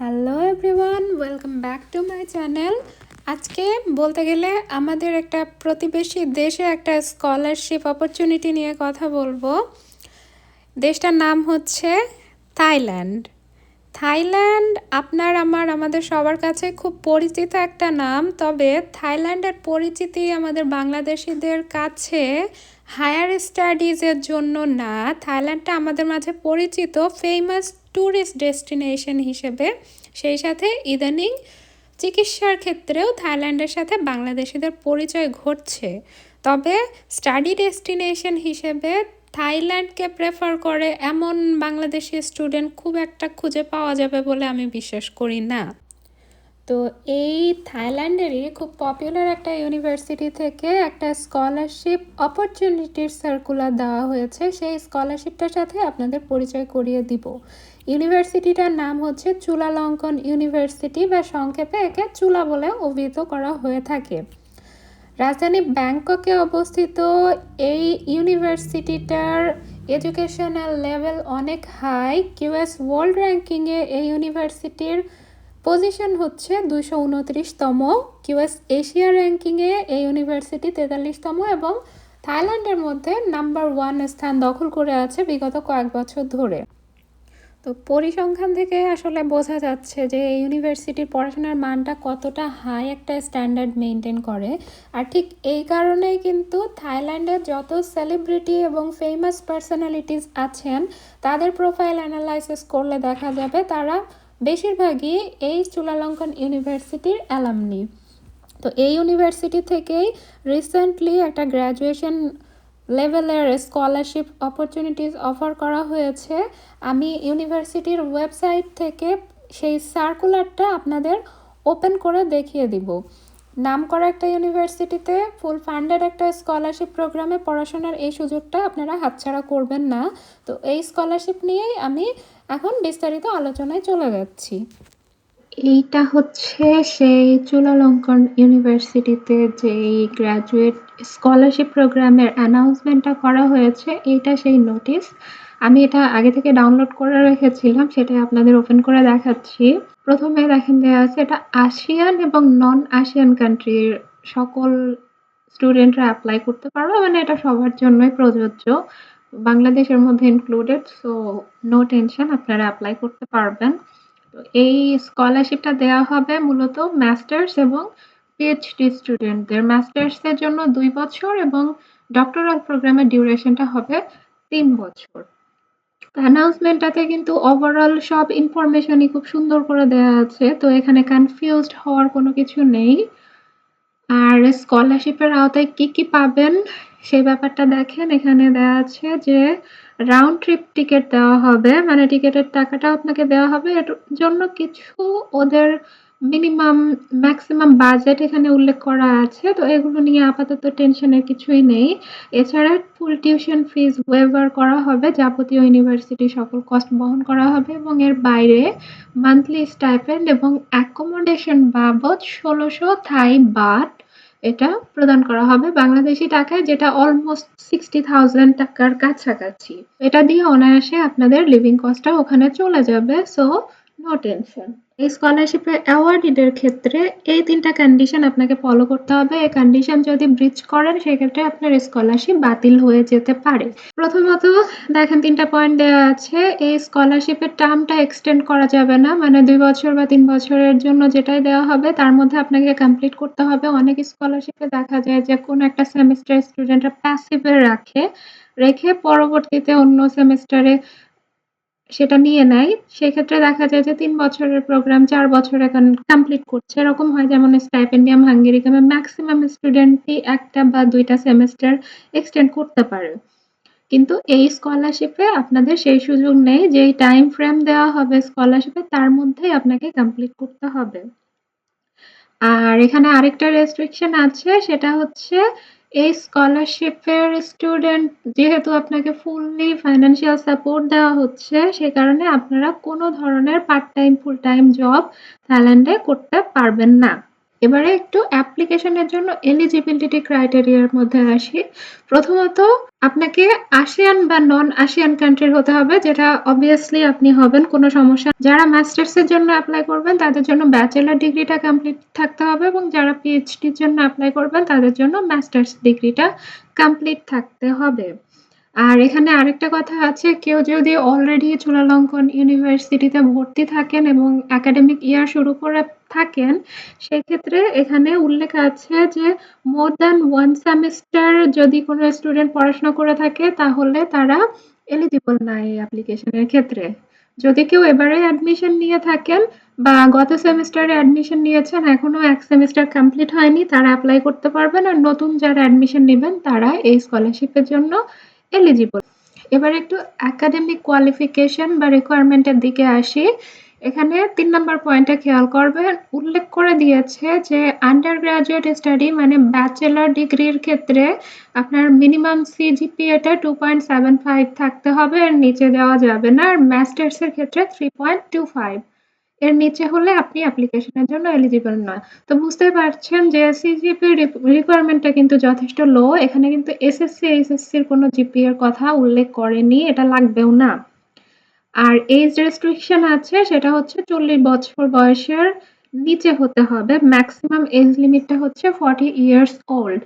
Hello everyone welcome back to my channel আজকে বলতে গেলে আমাদের একটা প্রতিবেশী দেশে একটা স্কলারশিপ অপরচুনিটি নিয়ে কথা বলব। দেশটার নাম হচ্ছে থাইল্যান্ড থাইল্যান্ড, আপনার, আমার, আমাদের সবার কাছে খুব পরিচিত একটা নাম। তবে থাইল্যান্ডের পরিচিতি আমাদের বাংলাদেশিদের কাছে হায়ার স্টাডিজের জন্য না। থাইল্যান্ডটা আমাদের মাঝে পরিচিত ফেমাস ট্যুরিস্ট ডেস্টিনেশন হিসেবে। সেই সাথে ইদানিং চিকিৎসার ক্ষেত্রেও থাইল্যান্ডের সাথে বাংলাদেশিদের পরিচয় ঘটছে। তবে স্টাডি ডেস্টিনেশন হিসেবে থাইল্যান্ডকে প্রেফার করে এমন বাংলাদেশি স্টুডেন্ট খুব একটা খুঁজে পাওয়া যাবে বলে আমি বিশ্বাস করি না। তো এই থাইল্যান্ডেরই খুব পপুলার একটা ইউনিভার্সিটি থেকে একটা স্কলারশিপ অপরচুনিটির সার্কুলার দেওয়া হয়েছে। সেই স্কলারশিপটার সাথে আপনাদের পরিচয় করিয়ে দিব। ইউনিভার্সিটিটার নাম হচ্ছে চুলালঙ্কন ইউনিভার্সিটি বা সংক্ষেপে একে চুলা বলে অভিহিত করা হয়ে থাকে। রাজধানী ব্যাংককে অবস্থিত এই ইউনিভার্সিটিটার এডুকেশনাল লেভেল অনেক হাই। কিউএস ওয়ার্ল্ড র্যাঙ্কিংয়ে এই ইউনিভার্সিটির পজিশন হচ্ছে দুশো উনত্রিশতম। কিউএস এশিয়া র্যাঙ্কিংয়ে এই ইউনিভার্সিটি তেতাল্লিশতম এবং থাইল্যান্ডের মধ্যে নাম্বার ওয়ান স্থান দখল করে আছে বিগত কয়েক বছর ধরে। তো পরিসংখ্যান থেকে আসলে বোঝা যাচ্ছে যে এই ইউনিভার্সিটির পড়াশোনার মানটা কতটা হাই একটা স্ট্যান্ডার্ড মেনটেন করে। আর ঠিক এই কারণেই কিন্তু থাইল্যান্ডের যত সেলিব্রিটি এবং ফেমাস পার্সোনালিটিস আছেন, তাদের প্রোফাইল অ্যানালাইসিস করলে দেখা যাবে তারা বেশিরভাগই এই চুলালঙ্কন ইউনিভার্সিটির অ্যালামনি তো এই ইউনিভার্সিটি থেকেই রিসেন্টলি একটা গ্র্যাজুয়েশন লেভেলের স্কলারশিপ অপরচুনিটিস অফার করা হয়েছে। আমি ইউনিভার্সিটির ওয়েবসাইট থেকে সেই সার্কুলারটা আপনাদের ওপেন করে দেখিয়ে দিব। নাম করা একটা ইউনিভার্সিটিতে ফুল ফান্ডেড একটা স্কলারশিপ প্রোগ্রামে পড়াশোনার এই সুযোগটা আপনারা হাতছাড়া করবেন না। তো এই স্কলারশিপ নিয়েই আমি এখন বিস্তারিত আলোচনায় চলে যাচ্ছি। এইটা হচ্ছে সেই চুলালঙ্কন ইউনিভার্সিটিতে যেই গ্র্যাজুয়েট স্কলারশিপ প্রোগ্রামের অ্যানাউন্সমেন্টটা করা হয়েছে, এইটা সেই নোটিশ। আমি এটা আগে থেকে ডাউনলোড করে রেখেছিলাম সেটা আপনাদের ওপেন করে দেখাচ্ছি। প্রথমে দেখেন দেওয়া আছে, এটা আসিয়ান এবং নন আসিয়ান কান্ট্রির সকল স্টুডেন্টরা অ্যাপ্লাই করতে পারবে মানে এটা সবার জন্যই প্রযোজ্য। বাংলাদেশের মধ্যে ইনক্লুডেড সো নো টেনশন আপনারা অ্যাপ্লাই করতে পারবেন। এই স্কলারশিপটা দেওয়া হবে মূলত মাস্টার্স এবং পিএইচডি স্টুডেন্টদের মাস্টার্সের জন্য দুই বছর এবং ডক্টরাল প্রোগ্রামের ডিউরেশনটা হবে তিন বছর। অ্যানাউন্সমেন্টটাতে কিন্তু ওভারঅল সব ইনফরমেশনই খুব সুন্দর করে দেওয়া আছে। তো এখানে কনফিউজড হওয়ার কোনো কিছু নেই। আর স্কলারশিপের আওতায় কি কি পাবেন সেই ব্যাপারটা দেখেন, এখানে দেওয়া আছে যে রাউন্ড ট্রিপ টিকিট দেওয়া হবে। মানে টিকিটের টাকাটা আপনাকে দেওয়া হবে। এর জন্য কিছু ওদের মিনিমাম ম্যাক্সিমাম বাজেট এখানে উল্লেখ করা আছে। তো এগুলো নিয়ে আপাতত টেনশনের কিছুই নেই। এছাড়া ফুল টিউশন ফিজ ওয়েভার করা হবে। যাবতীয় ইউনিভার্সিটি সকল কস্ট বহন করা হবে এবং এর বাইরে মান্থলি স্টাইপেন্ড এবং অ্যাকোমোডেশন বাবদ ষোলোশো থাই বাট এটা প্রদান করা হবে বাংলাদেশি টাকায়, যেটা অলমোস্ট সিক্সটি থাউজেন্ড টাকার কাছাকাছি। এটা দিয়ে অনায়াসে আপনাদের লিভিং কস্টটা ওখানে চলে যাবে সো নো টেনশন এই স্কলারশিপের অ্যাওয়ার্ডিদের ক্ষেত্রে এই তিনটা কন্ডিশন আপনাকে ফলো করতে হবে। এই কন্ডিশন যদি ব্রিচ করেন, সেক্ষেত্রে আপনার স্কলারশিপ বাতিল হয়ে যেতে পারে। প্রথমত দেখেন তিনটা পয়েন্ট দেওয়া আছে, এই স্কলারশিপের টার্মটা এক্সটেন্ড করা যাবে না। মানে দুই বছর বা তিন বছরের জন্য যেটাই দেওয়া হবে, তার মধ্যে আপনাকে কমপ্লিট করতে হবে। অনেক স্কলারশিপে দেখা যায় যে কোনো একটা সেমিস্টার স্টুডেন্টরা প্যাসিভে রাখে, রেখে পরবর্তীতে অন্য সেমিস্টারে সেটা নিয়ে নেয়। সেক্ষেত্রে দেখা যায় যে তিন বছরের প্রোগ্রাম চার বছরে কমপ্লিট করছে। এরকম হয় যেমন স্টাইপেন্ডিয়াম হাঙ্গেরিকামে ম্যাক্সিমাম স্টুডেন্টই একটা বা দুইটা সেমেস্টার এক্সটেন্ড করতে পারে। কিন্তু এই স্কলারশিপে আপনাদের সেই সুযোগ নেই, যেই টাইম ফ্রেম দেওয়া হবে স্কলারশিপে তার মধ্যেই আপনাকে কমপ্লিট করতে হবে। আর এখানে আরেকটা রেস্ট্রিকশন আছে, সেটা হচ্ছে এই স্কলারশিপের স্টুডেন্ট যেহেতু আপনাকে ফুললি ফাইন্যান্সিয়াল সাপোর্ট দেওয়া হচ্ছে, সে কারণে আপনারা কোনো ধরনের part time full time job থাইল্যান্ডে করতে পারবেন না। এবারে একটু অ্যাপ্লিকেশনের জন্য এলিজিবিলিটি ক্রাইটেরিয়ার মধ্যে আসি। প্রথমত, আপনাকে আসিয়ান বা নন আসিয়ান কান্ট্রির হতে হবে, যেটা অবভিয়াসলি আপনি হবেন, কোনো সমস্যা যারা মাস্টার্স এর জন্য অ্যাপ্লাই করবেন, তাদের জন্য ব্যাচেলার ডিগ্রিটা কমপ্লিট থাকতে হবে এবং যারা পিএইচডির জন্য অ্যাপ্লাই করবেন, তাদের জন্য মাস্টার্স ডিগ্রিটা কমপ্লিট থাকতে হবে। আর এখানে আরেকটা কথা আছে, কেউ যদি অলরেডি চূড়ালঙ্কন ইউনিভার্সিটিতে ভর্তি থাকেন এবং একাডেমিক ইয়ার শুরু করে থাকেন, সেক্ষেত্রে এখানে উল্লেখ আছে যে মোর দ্যান ওয়ান সেমিস্টার যদি কোনো স্টুডেন্ট পড়াশোনা করে থাকে, তাহলে তারা এলিজিবল না এই অ্যাপ্লিকেশনের ক্ষেত্রে। যদি কেউ এবারে অ্যাডমিশন নিয়ে থাকেন বা গত সেমিস্টারে অ্যাডমিশন নিয়েছেন, এখনও এক সেমিস্টার কমপ্লিট হয়নি, তারা অ্যাপ্লাই করতে পারবেন আর নতুন যারা অ্যাডমিশন নেবেন, তারা এই স্কলারশিপের জন্য এলিজিবল এবার একটু একাডেমিক কোয়ালিফিকেশন বা রিকোয়ারমেন্টের দিকে আসি। এখানে তিন নম্বর পয়েন্টে খেয়াল করবেন, উল্লেখ করে দিয়েছে যে আন্ডার গ্রাজুয়েট স্টাডি মানে ব্যাচেলার ডিগ্রির ক্ষেত্রে আপনার মিনিমাম সিজিপিএটা টু পয়েন্ট সেভেন ফাইভ থাকতে হবে, আর নিচে দেওয়া যাবে না। আর মাস্টার্সের ক্ষেত্রে থ্রি পয়েন্ট টু ফাইভ এর নিচে হলে আপনি অ্যাপ্লিকেশনের জন্য এলিজিবল নয়। তো বুঝতে পারছেন যে সিজিপি রিকোয়ারমেন্টটা কিন্তু যথেষ্ট লো এখানে কিন্তু এসএসসি এইচএসসির কোনো জিপি এর কথা উল্লেখ করেনি, এটা লাগবেও না। আর এজ রেস্ট্রিকশন আছে, সেটা হচ্ছে চল্লিশ বছর বয়সের নিচে হতে হবে। ম্যাক্সিমাম এজ লিমিটটা হচ্ছে ফর্টি ইয়ার্স ওল্ড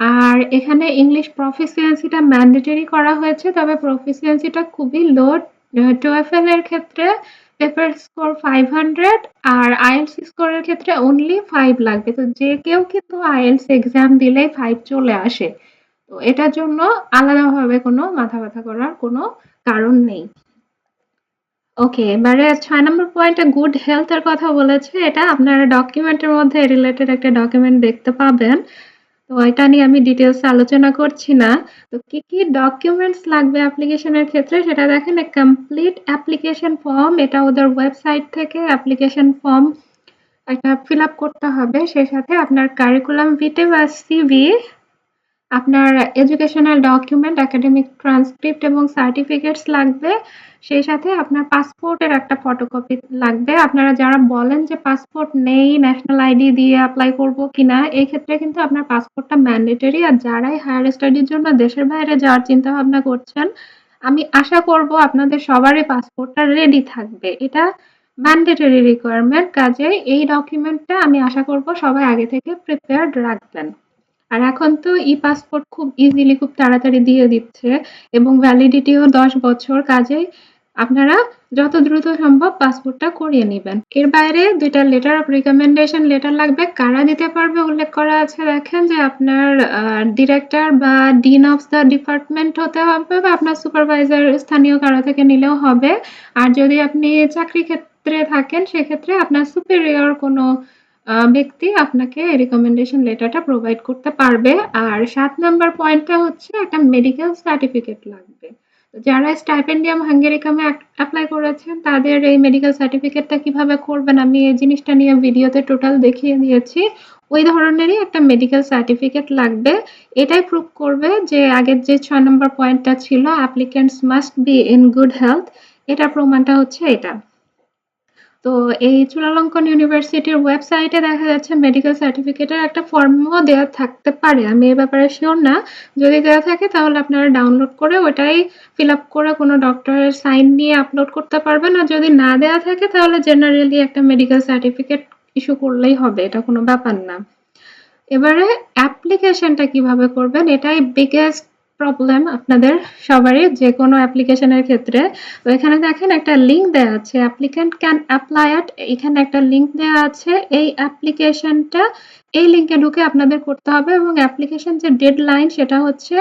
আর এখানে ইংলিশ প্রফিসিয়েন্সিটা ম্যান্ডেটরি করা হয়েছে, তবে প্রফিসিয়েন্সিটা খুবই লো টুয়েলভ এর ক্ষেত্রে পেপার স্কোর ফাইভ হান্ড্রেড আর আইএলস স্কোরের ক্ষেত্রে অনলি ফাইভ লাগবে। তো যে কেউ কিন্তু আইএলস এক্সাম দিলে ফাইভ চলে আসে। তো এটার জন্য আলাদাভাবে কোনো মাথা ব্যথা করার কোনো কারণ নেই। ওকে এবারে ছয় নম্বর পয়েন্টে গুড হেলথ এর কথা বলেছে। এটা আপনারা ডকুমেন্টের মধ্যে রিলেটেড একটা ডকুমেন্ট দেখতে পাবেন। তো এটা নিয়ে আমি ডিটেলস আলোচনা করছি না। তো কি কি ডকুমেন্টস লাগবে অ্যাপ্লিকেশনের ক্ষেত্রে সেটা দেখেন কমপ্লিট অ্যাপ্লিকেশন ফর্ম এটা ওদের ওয়েবসাইট থেকে অ্যাপ্লিকেশন ফর্ম একটা ফিল আপ করতে হবে। সেই সাথে আপনার কারিকুলাম ভিটে বা সিভি আপনার এডুকেশনাল ডকুমেন্ট একাডেমিক ট্রান্সক্রিপ্ট এবং সার্টিফিকেটস লাগবে। সেই সাথে আপনার পাসপোর্টের একটা ফটোকপি লাগবে। আপনারা যারা বলেন যে পাসপোর্ট নেই ন্যাশনাল আইডি দিয়ে অ্যাপ্লাই করব কিনা এই ক্ষেত্রে কিন্তু আপনার পাসপোর্টটা ম্যান্ডেটরি আর যারাই হায়ার স্টাডির জন্য দেশের বাইরে যাওয়ার চিন্তা ভাবনা করছেন, আমি আশা করব আপনাদের সবারই পাসপোর্টটা রেডি থাকবে। এটা ম্যান্ডেটরি রিকোয়ারমেন্ট কাজে এই ডকুমেন্টটা আমি আশা করব সবাই আগে থেকে প্রিপেয়ার্ড রাখবেন। আর এখন তো ই পাসপোর্ট খুব ইজিলি খুব তাড়াতাড়ি দিয়ে দিচ্ছে এবং ভ্যালিডিটিও দশ বছর। কাজেই আপনারা যত দ্রুত সম্ভব পাসপোর্টটা করিয়ে নেবেন। এর বাইরে দুইটা লেটার অফ রিকমেন্ডেশন লেটার লাগবে। কারা দিতে পারবে উল্লেখ করা আছে দেখেন যে আপনার ডিরেক্টর বা ডিন অফ দ্য ডিপার্টমেন্ট হতে হবে বা আপনার সুপারভাইজার স্থানীয় কারও থেকে নিলেও হবে। আর যদি আপনি চাকরি ক্ষেত্রে থাকেন, সেক্ষেত্রে আপনার সুপেরিয়র কোনো ব্যক্তি আপনাকে রিকমেন্ডেশন লেটারটা প্রোভাইড করতে পারবে। আর সাত নাম্বার পয়েন্টটা হচ্ছে একটা মেডিকেল সার্টিফিকেট লাগবে। যারা স্টাইপেন্ডিয়াম হাঙ্গেরিকামে অ্যাপ্লাই করেছেন, তাদের এই মেডিকেল সার্টিফিকেটটা কীভাবে করবেন? আমি এই জিনিসটা নিয়ে ভিডিওতে টোটাল দেখিয়ে দিয়েছি। ওই ধরনেরই একটা মেডিকেল সার্টিফিকেট লাগবে। এটাই প্রুভ করবে যে আগের যে ছয় নম্বর পয়েন্টটা ছিল applicants must be in good health এটা প্রমাণটা হচ্ছে এটা। তো এই চূড়ালঙ্কন ইউনিভার্সিটির ওয়েবসাইটে দেখা যাচ্ছে মেডিকেল সার্টিফিকেটের একটা ফর্মও দেওয়া থাকতে পারে। আমি এ ব্যাপারে শিওর না। যদি দেওয়া থাকে, তাহলে আপনারা ডাউনলোড করে ওটাই ফিল আপ করে কোনো ডক্টরের সাইন নিয়ে আপলোড করতে পারবেন। আর যদি না দেওয়া থাকে, তাহলে জেনারেলি একটা মেডিকেল সার্টিফিকেট ইস্যু করলেই হবে। এটা কোনো ব্যাপার না। এবারে অ্যাপ্লিকেশনটা কীভাবে করবেন? এটাই বিগেস্ট প্রবলেম আপনাদের সবারই যে কোনো অ্যাপ্লিকেশনের ক্ষেত্রে। তো এখানে দেখেন একটা লিঙ্ক দেওয়া আছে। অ্যাপ্লিক্যান্ট ক্যান অ্যাপ্লাই অ্যাট এখানে একটা লিঙ্ক দেওয়া আছে। এই অ্যাপ্লিকেশনটা এই লিঙ্কে ঢুকে আপনাদের করতে হবে এবং অ্যাপ্লিকেশন যে ডেডলাইন সেটা হচ্ছে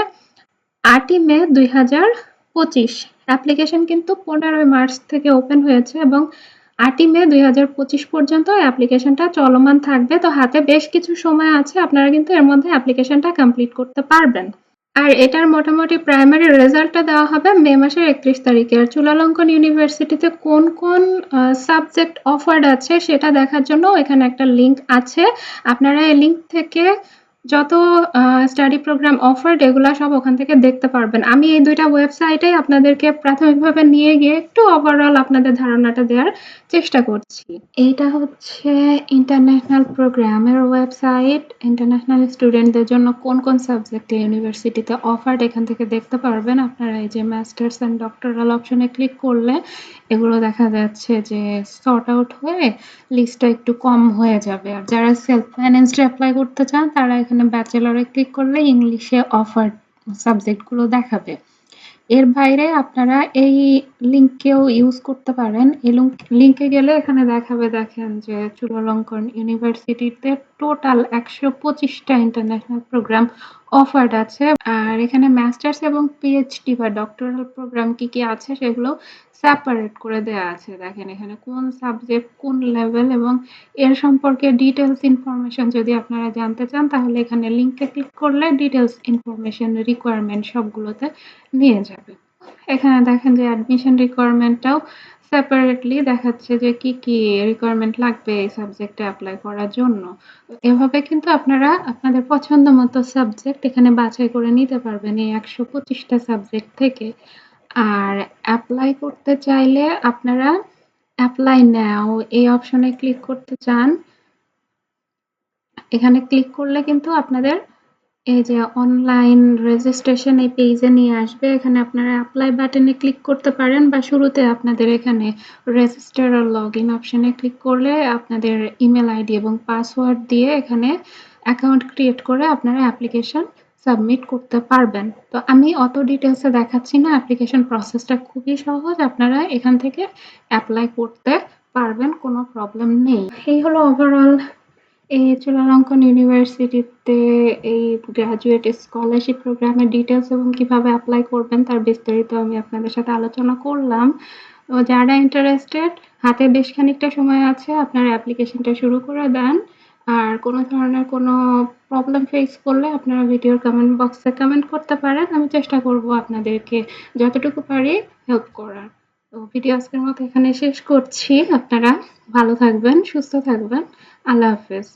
আটই মে দুই হাজার পঁচিশ। অ্যাপ্লিকেশন কিন্তু পনেরোই মার্চ থেকে ওপেন হয়েছে এবং আটই মে দুই হাজার পঁচিশ পর্যন্ত অ্যাপ্লিকেশনটা চলমান থাকবে। তো হাতে বেশ কিছু সময় আছে। আপনারা কিন্তু এর মধ্যে অ্যাপ্লিকেশনটা কমপ্লিট করতে পারবেন। আর এটার মোটামুটি প্রাইমারি রেজাল্টটা দেওয়া হবে মে মাসের একত্রিশ তারিখে। আর চুলালঙ্কন ইউনিভার্সিটিতে কোন কোন সাবজেক্ট অফার্ড আছে সেটা দেখার জন্য এখানে একটা লিঙ্ক আছে। আপনারা এই লিঙ্ক থেকে যত স্টাডি প্রোগ্রাম অফার্ড এগুলা সব ওখান থেকে দেখতে পারবেন। আমি এই দুইটা ওয়েবসাইটে আপনাদেরকে প্রাথমিকভাবে নিয়ে গিয়ে একটু ওভারঅল আপনাদের ধারণাটা দেওয়ার চেষ্টা করছি। এইটা হচ্ছে ইন্টারন্যাশনাল প্রোগ্রামের ওয়েবসাইট ইন্টারন্যাশনাল স্টুডেন্টদের জন্য কোন কোন সাবজেক্টে ইউনিভার্সিটিতে অফার্ড এখান থেকে দেখতে পারবেন। আপনারা এই যে মাস্টার্স অ্যান্ড ডক্টরাল অপশনে ক্লিক করলে এগুলো দেখা যাচ্ছে যে সর্ট আউট হয়ে লিস্টটা একটু কম হয়ে যাবে। আর যারা সেলফ ফাইন্যান্সে অ্যাপ্লাই করতে চান, তারা এখানে ব্যাচেলরে ক্লিক করলে ইংলিশে অফার সাবজেক্টগুলো দেখাবে। এর বাইরে আপনারা এই লিঙ্কেও ইউজ করতে পারেন। এই লিঙ্কে গেলে এখানে দেখাবে, দেখেন যে চুলালঙ্কন ইউনিভার্সিটিতে টোটাল একশো পঁচিশটা ইন্টারন্যাশনাল প্রোগ্রাম অফার্ড আছে। আর এখানে মাস্টার্স এবং পিএইচডি বা ডক্টরাল প্রোগ্রাম কি কি আছে সেগুলো সেপারেট করে দেওয়া আছে। দেখেন এখানে কোন সাবজেক্ট কোন লেভেল এবং এর সম্পর্কে ডিটেলস ইনফরমেশন যদি আপনারা জানতে চান, তাহলে এখানে লিঙ্কে ক্লিক করলে ডিটেলস ইনফরমেশন রিকোয়ারমেন্ট সবগুলোতে নিয়ে যাবে। এখানে দেখেন যে অ্যাডমিশন রিকোয়ারমেন্টটাও সেপারেটলি দেখাচ্ছে যে কি কি রিকোয়ারমেন্ট লাগবে এই সাবজেক্টে অ্যাপ্লাই করার জন্য। এভাবে কিন্তু আপনারা আপনাদের পছন্দ মতো সাবজেক্ট এখানে বাছাই করে নিতে পারবেন এই একশো পঁচিশটা সাবজেক্ট থেকে। আর অ্যাপ্লাই করতে চাইলে আপনারা অ্যাপ্লাই নাও এই অপশনে ক্লিক করতে চান। এখানে ক্লিক করলে কিন্তু আপনাদের এই যে অনলাইন রেজিস্ট্রেশন এই পেজে নিয়ে আসবে, এখানে আপনারা অ্যাপ্লাই বাটনে ক্লিক করতে পারেন বা শুরুতে আপনাদের এখানে রেজিস্টার আর লগ ইন অপশানে ক্লিক করলে আপনাদের ইমেল আইডি এবং পাসওয়ার্ড দিয়ে এখানে অ্যাকাউন্ট ক্রিয়েট করে আপনারা অ্যাপ্লিকেশন সাবমিট করতে পারবেন। তো আমি অত ডিটেলসে দেখাচ্ছি না অ্যাপ্লিকেশন প্রসেসটা খুবই সহজ, আপনারা এখান থেকে অ্যাপ্লাই করতে পারবেন, কোনো প্রবলেম নেই। এই হলো ওভারঅল এই চুলালঙ্কন ইউনিভার্সিটিতে এই গ্রাজুয়েট স্কলারশিপ প্রোগ্রামের ডিটেলস এবং কীভাবে অ্যাপ্লাই করবেন তার বিস্তারিত আমি আপনাদের সাথে আলোচনা করলাম। তো যারা ইন্টারেস্টেড হাতে বেশ খানিকটা সময় আছে, আপনারা অ্যাপ্লিকেশনটা শুরু করে দেন। আর কোনো ধরনের কোনো প্রবলেম ফেস করলে আপনারা ভিডিওর কমেন্ট বক্সে কমেন্ট করতে পারেন। আমি চেষ্টা করব আপনাদেরকে যতটুকু পারি হেল্প করার। তো ভিডিও আজকের মতো এখানে শেষ করছি। আপনারা ভালো থাকবেন সুস্থ থাকবেন। আল্লাহ হাফেজ।